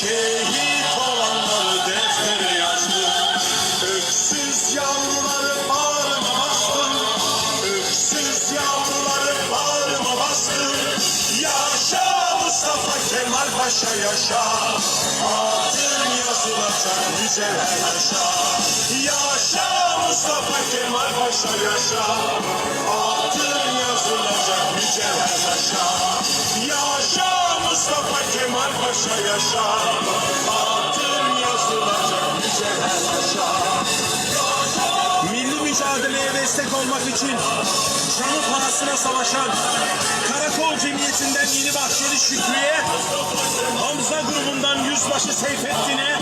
Şehit olanları deftere yazdım Öksüz yavruları bağrıma bastım Öksüz yavruları bağrıma bastım Yaşa Paşa yaşa. Adın yazılacak mücevher yaşa. Yaşa Mustafa Kemal Paşa yaşa. Adın yazılacak Paşa yaşa Adın yazılacak mücevher yaşa Milli mücadeleye destek olmak için canı pahasına savaşan Karakol Cemiyeti'nden Yeni Bahçeli Şükrü'ye, Hamza grubundan Yüzbaşı Seyfettin'e,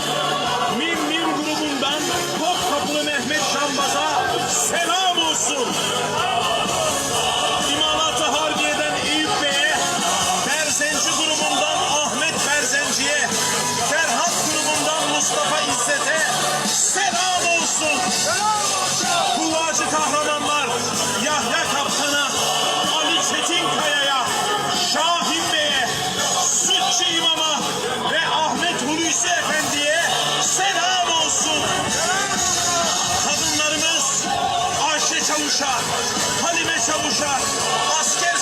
Mim Mim grubundan Topkapılı Mehmet Şambaz'a selam olsun. Halime Çavuş'a, Asker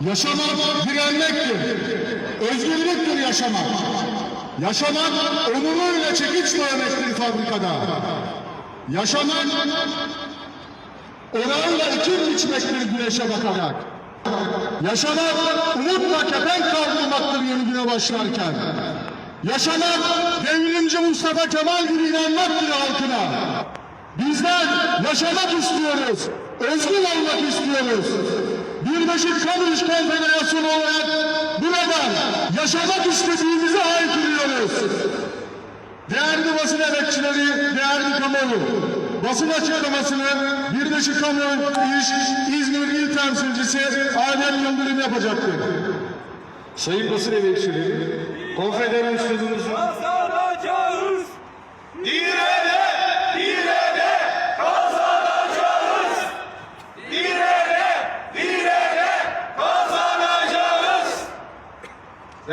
Yaşamak direnmektir. Özgürlüktür yaşamak. Yaşamak onuruyla çekiç dövmektir fabrikada. Yaşamak orağıyla ekim biçmektir güneşe bakarak. Yaşamak umutla kepenk kaldırmaktır yeni güne başlarken. Yaşamak devrimci Mustafa Kemal gibi inanmaktır halkına. Bizler yaşamak istiyoruz. Özgür olmak istiyoruz. Birleşik Kamu İş Konfederasyonu olarak buradan yaşamak istediğimizi haykırıyoruz. Değerli basın emekçileri, değerli kamuoyu, basın açıklamasını Birleşik Kamu İş İzmir İl Temsilcisi Adem Yıldırım yapacaktır. Sayın basın emekçileri, konfederasyonumuzun Kazanacağız.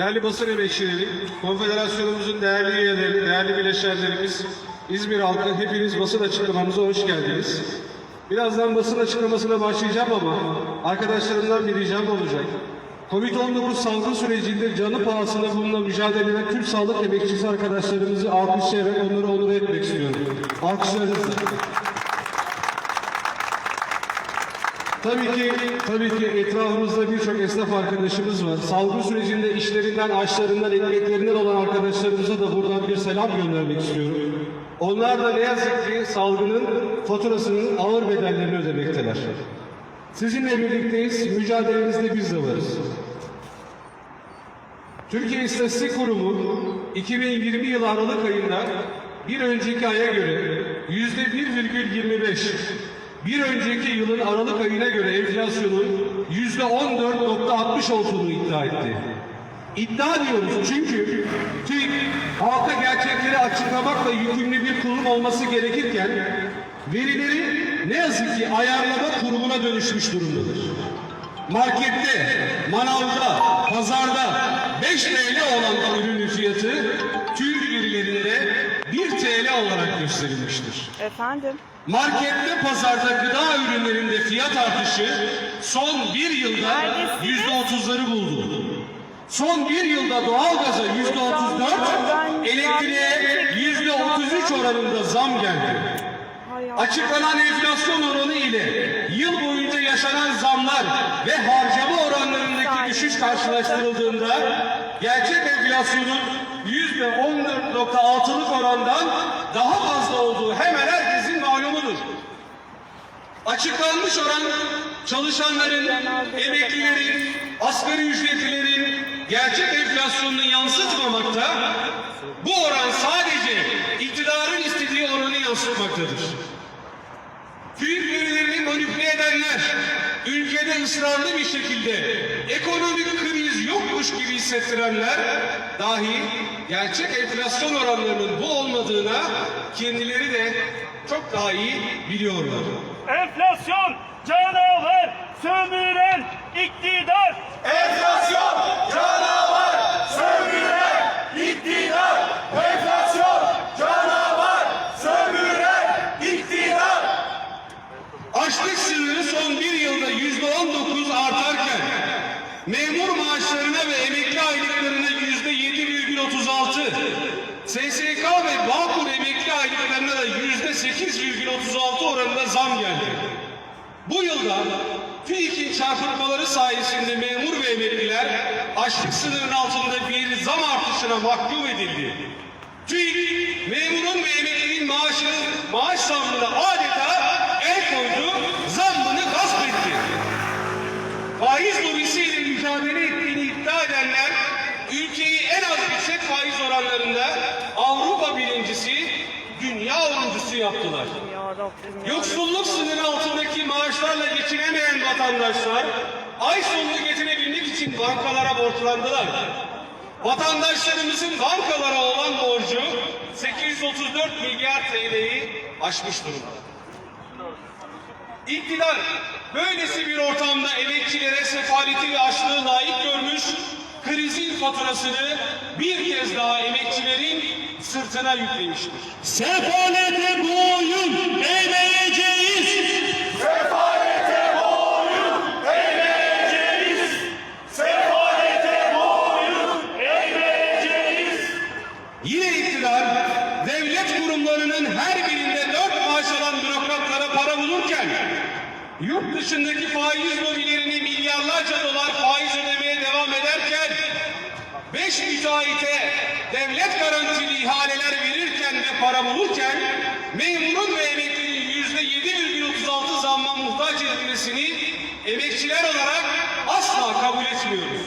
Değerli basın emekçileri, konfederasyonumuzun değerli üyeleri, değerli bileşenlerimiz, İzmir halkı hepiniz basın açıklamamıza hoş geldiniz. Birazdan basın açıklamasına başlayacağım ama arkadaşlarımdan bir ricam olacak. Covid-19 salgın sürecinde canı pahasına bununla mücadele eden tüm sağlık emekçisi arkadaşlarımızı alkışlayarak onları onur etmek istiyorum. Alkışlarınızla. Tabii ki, tabii ki etrafımızda birçok esnaf arkadaşımız var. Salgın sürecinde işlerinden, aşlarından, ekmeklerinden olan arkadaşlarımıza da buradan bir selam göndermek istiyorum. Onlar da ne yazık ki salgının faturasının ağır bedellerini ödemekteler. Sizinle birlikteyiz, mücadelenizde biz de varız. Türkiye İstatistik Kurumu 2020 yılı Aralık ayında bir önceki aya göre yüzde 1,25, bir önceki yılın Aralık ayına göre enflasyonun yüzde 14.60 olduğunu iddia etti. İddia diyoruz çünkü TÜİK halka gerçekleri açıklamakla yükümlü bir kurum olması gerekirken verileri ne yazık ki ayarlama kurumuna dönüşmüş durumdadır markette, manavda, pazarda 5 TL olan ürünün fiyatı TÜİK verilerinde 1 TL olarak gösterilmiştir. Efendim? Markette, pazarda gıda ürünlerinde fiyat artışı son bir yılda yüzde otuzları buldu. Son bir yılda doğalgaza yüzde otuz dört, elektriğe yüzde otuz üç oranında zam geldi. Açıklanan enflasyon oranı ile yıl boyunca yaşanan zamlar ve harcama oranlarındaki düşüş karşılaştırıldığında gerçek enflasyonun %14.6'lık orandan daha fazla olduğu hemen herkesin malumudur. Açıklanmış oran çalışanların, emeklilerin, asgari ücretlilerin gerçek enflasyonunu yansıtmamakta. Bu oran sadece iktidarın istediği oranı yansıtmaktadır. Büyük verilerini manipüle edenler, ülkede ısrarlı bir şekilde ekonomik kriz yokmuş gibi hissettirenler dahi gerçek enflasyon oranlarının bu olmadığına kendileri de çok daha iyi biliyorlar. Enflasyon, canavar, sömüren iktidar. Enflasyon canavar sömüren iktidar. Enflasyon canavar sömüren iktidar. Açlık sınırı son bir yılda yüzde on dokuz artarken memur maaşlarına ve emekli aylıklarına yüzde yedi virgül otuz altı SSK ve Bağkur emekli aylıklarına da yüzde sekiz virgül otuz altı oranında zam geldi. Bu yılda TÜİK'in çarpıtmaları sayesinde memur ve emekliler açlık sınırının altında bir zam artışına mahkum edildi. TÜİK memurun ve emeklinin maaşı, maaş zammına adeta el koydu, zammını gasp etti. Faiz lobisiyle mücadele ettiğini iddia edenler ülkeyi en az yüksek faiz oranlarında Avrupa birincisi, dünya onuncusu yaptılar. Yoksulluk sınırı altındaki maaşlarla geçinemeyen vatandaşlar ay sonunu getirebilmek için bankalara borçlandılar. Vatandaşlarımızın bankalara olan borcu 834 milyar TL'yi aşmış durumda. İktidar böylesi bir ortamda emekçilere sefaleti ve açlığı layık görmüş, krizin faturasını bir kez daha emekçilerin sırtına yüklemiştir. Sefalete boyun eğmeyeceğiz. Sefalete boyun eğmeyeceğiz. Sefalete boyun eğmeyeceğiz. Yine iktidar devlet kurumlarının her birinde dört maaş alan bürokratlara para bulurken yurt dışındaki faiz lobilerine milyarlarca dolar faiz ödemeye devam ederken beş müteahhite devlet garantili ihaleler verirken ve para bulurken memurun ve emeklinin yüzde yedi virgül otuz altı zamma muhtaç edilmesini emekçiler olarak asla kabul etmiyoruz.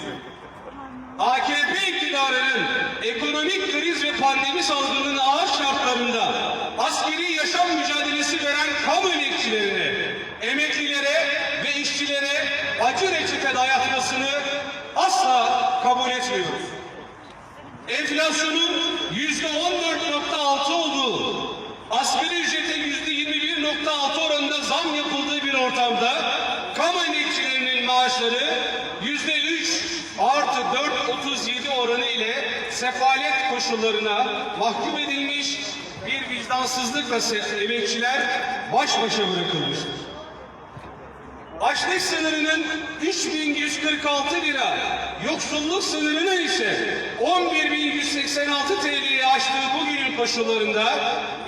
AKP iktidarının ekonomik kriz ve pandemi salgının ağır şartlarında askeri yaşam mücadelesi veren kamu emekçilerine, emeklilere ve işçilere acı reçete dayatmasını asla kabul etmiyoruz. Enflasyonun yüzde 14.6 olduğu, asgari ücrete yüzde 21.6 oranında zam yapıldığı bir ortamda kamu emekçilerinin maaşları yüzde 3 artı 4.37 oranı ile sefalet koşullarına mahkum edilmiş bir vicdansızlıkla emekçiler baş başa bırakılmıştır. Açlık sınırının 3146 lira, yoksulluk sınırının ise 11186 TL'ye aştığı bugünün koşullarında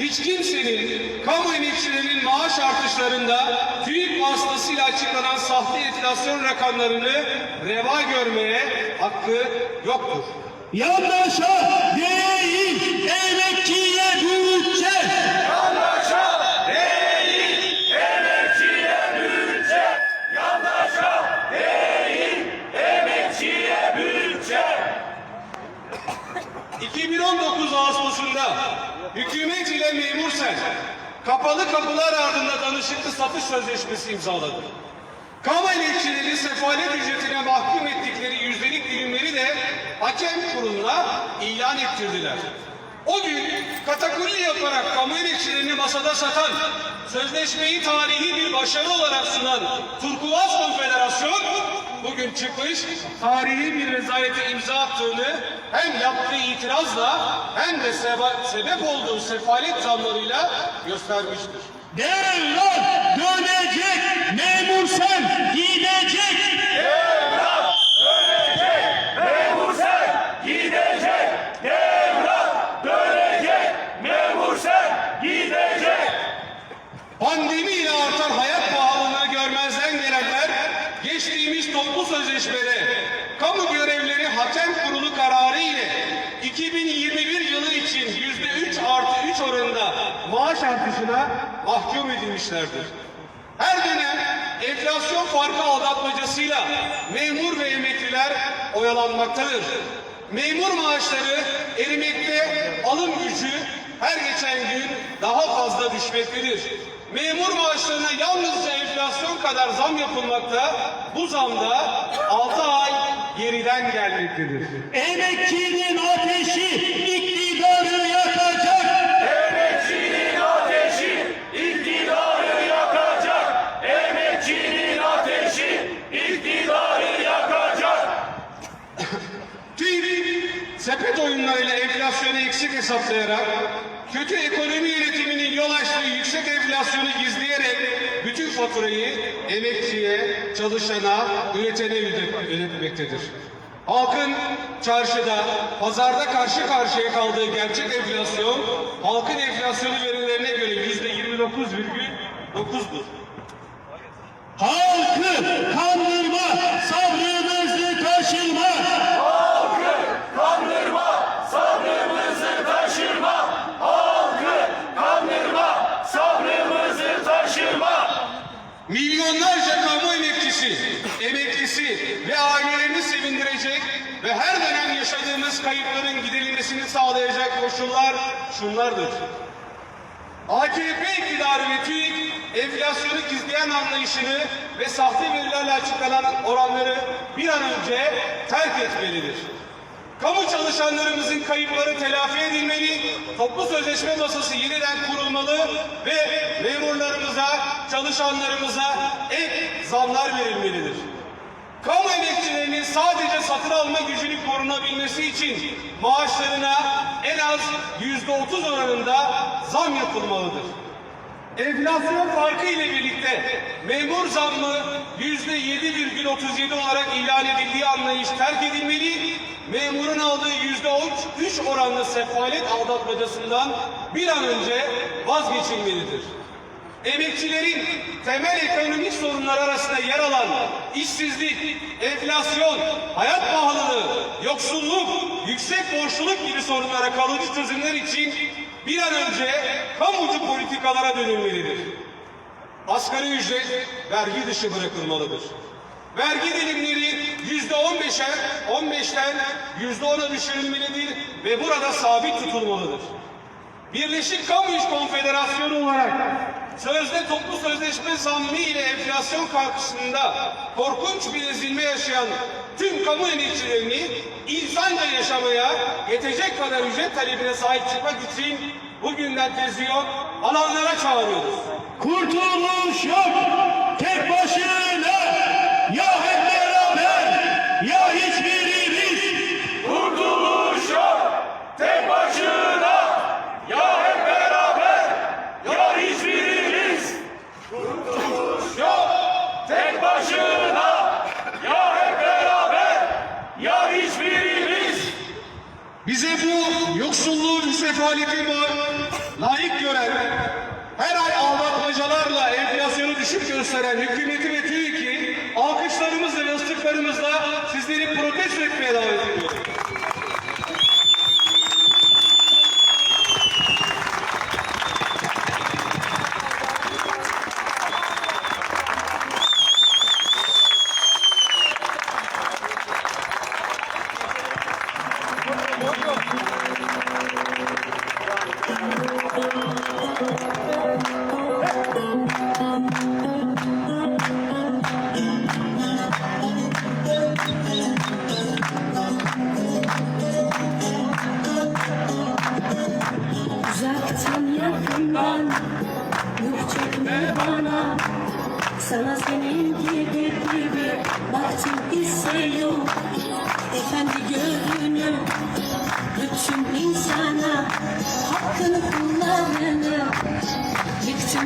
hiç kimsenin kamu emekçilerinin maaş artışlarında TÜİK vasıtasıyla açıklanan sahte enflasyon rakamlarını reva görmeye hakkı yoktur. Yandaşa değil, emekçiye bütçe. Yandaşa değil, emekçiye bütçe. Yandaşa değil, emekçiye bütçe. 2019 Ağustos'unda hükümet ile memur sen kapalı kapılar ardında danışıklı satış sözleşmesi imzaladı. Kamu emekçileri sefalet ücretine mahkum ettikleri yüzdelik dilimleri de hakem kuruluna ilan ettirdiler. O gün katakulli yaparak kamu emekçilerini masada satan, sözleşmeyi tarihi bir başarı olarak sunan Turkuaz Konfederasyon bugün çıkmış tarihi bir rezalete imza attığını hem yaptığı itirazla hem de seba- sebep olduğu sefalet zamlarıyla göstermiştir. Devran dönecek, memur sen gidecek. Devran dönecek, memur sen gidecek. Devran dönecek, memur sen artışına mahkum edilmişlerdir. Her dönem enflasyon farkı aldatmacasıyla memur ve emekliler oyalanmaktadır. Memur maaşları erimekte, alım gücü her geçen gün daha fazla düşmektedir. Memur maaşlarına yalnızca enflasyon kadar zam yapılmakta, bu zam da 6 ay geriden gelmektedir. Emekçinin ateşi sepet oyunlarıyla enflasyonu eksik hesaplayarak kötü ekonomi yönetiminin yol açtığı yüksek enflasyonu gizleyerek bütün faturayı emekçiye, çalışana, üretene öde- ödetmektedir. Halkın çarşıda, pazarda karşı karşıya kaldığı gerçek enflasyon, halkın enflasyonu verilerine göre yüzde 29,9'dur. Halkı kandırma, sabrımızı taşırma. Kandırma, sabrımızı taşırma. Halkı kandırma, sabrımızı taşırma. Milyonlarca kamu emekçisi, emeklisi ve ailelerini sevindirecek ve her dönem yaşadığımız kayıpların giderilmesini sağlayacak koşullar şunlardır. AKP iktidarı ve TÜİK enflasyonu gizleyen anlayışını ve sahte verilerle açıklanan oranları bir an önce terk etmelidir. Kamu çalışanlarımızın kayıpları telafi edilmeli, toplu sözleşme masası yeniden kurulmalı ve memurlarımıza, çalışanlarımıza ek zamlar verilmelidir. Kamu emekçilerinin sadece satın alma gücünün korunabilmesi için maaşlarına en az yüzde otuz oranında zam yapılmalıdır. Enflasyon farkı ile birlikte memur zammı yüzde 7,37 olarak ilan edildiği anlayış terk edilmeli, memurun aldığı yüzde 3 oranlı sefalet aldatmacasından bir an önce vazgeçilmelidir. Emekçilerin temel ekonomik sorunlar arasında yer alan işsizlik, enflasyon, hayat pahalılığı, yoksulluk, yüksek borçluluk gibi sorunlara kalıcı çözümler için bir an önce kamucu politikalara dönülmelidir. Asgari ücret vergi dışı bırakılmalıdır. Vergi dilimleri yüzde on beşe, on beşten yüzde ona düşürülmelidir ve burada sabit tutulmalıdır. Birleşik Kamu İş Konfederasyonu olarak sözde toplu sözleşme zammı ile enflasyon karşısında korkunç bir ezilme yaşayan tüm kamu emekçilerini insanca yaşamaya yetecek kadar ücret talebine sahip çıkmak için bugünden teziyor alanlara çağırıyoruz. Kurtuluş yok. Gösteren hükümeti ve TÜİK'i alkışlarımızla ve ıslıklarımızla sizleri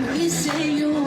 We say you.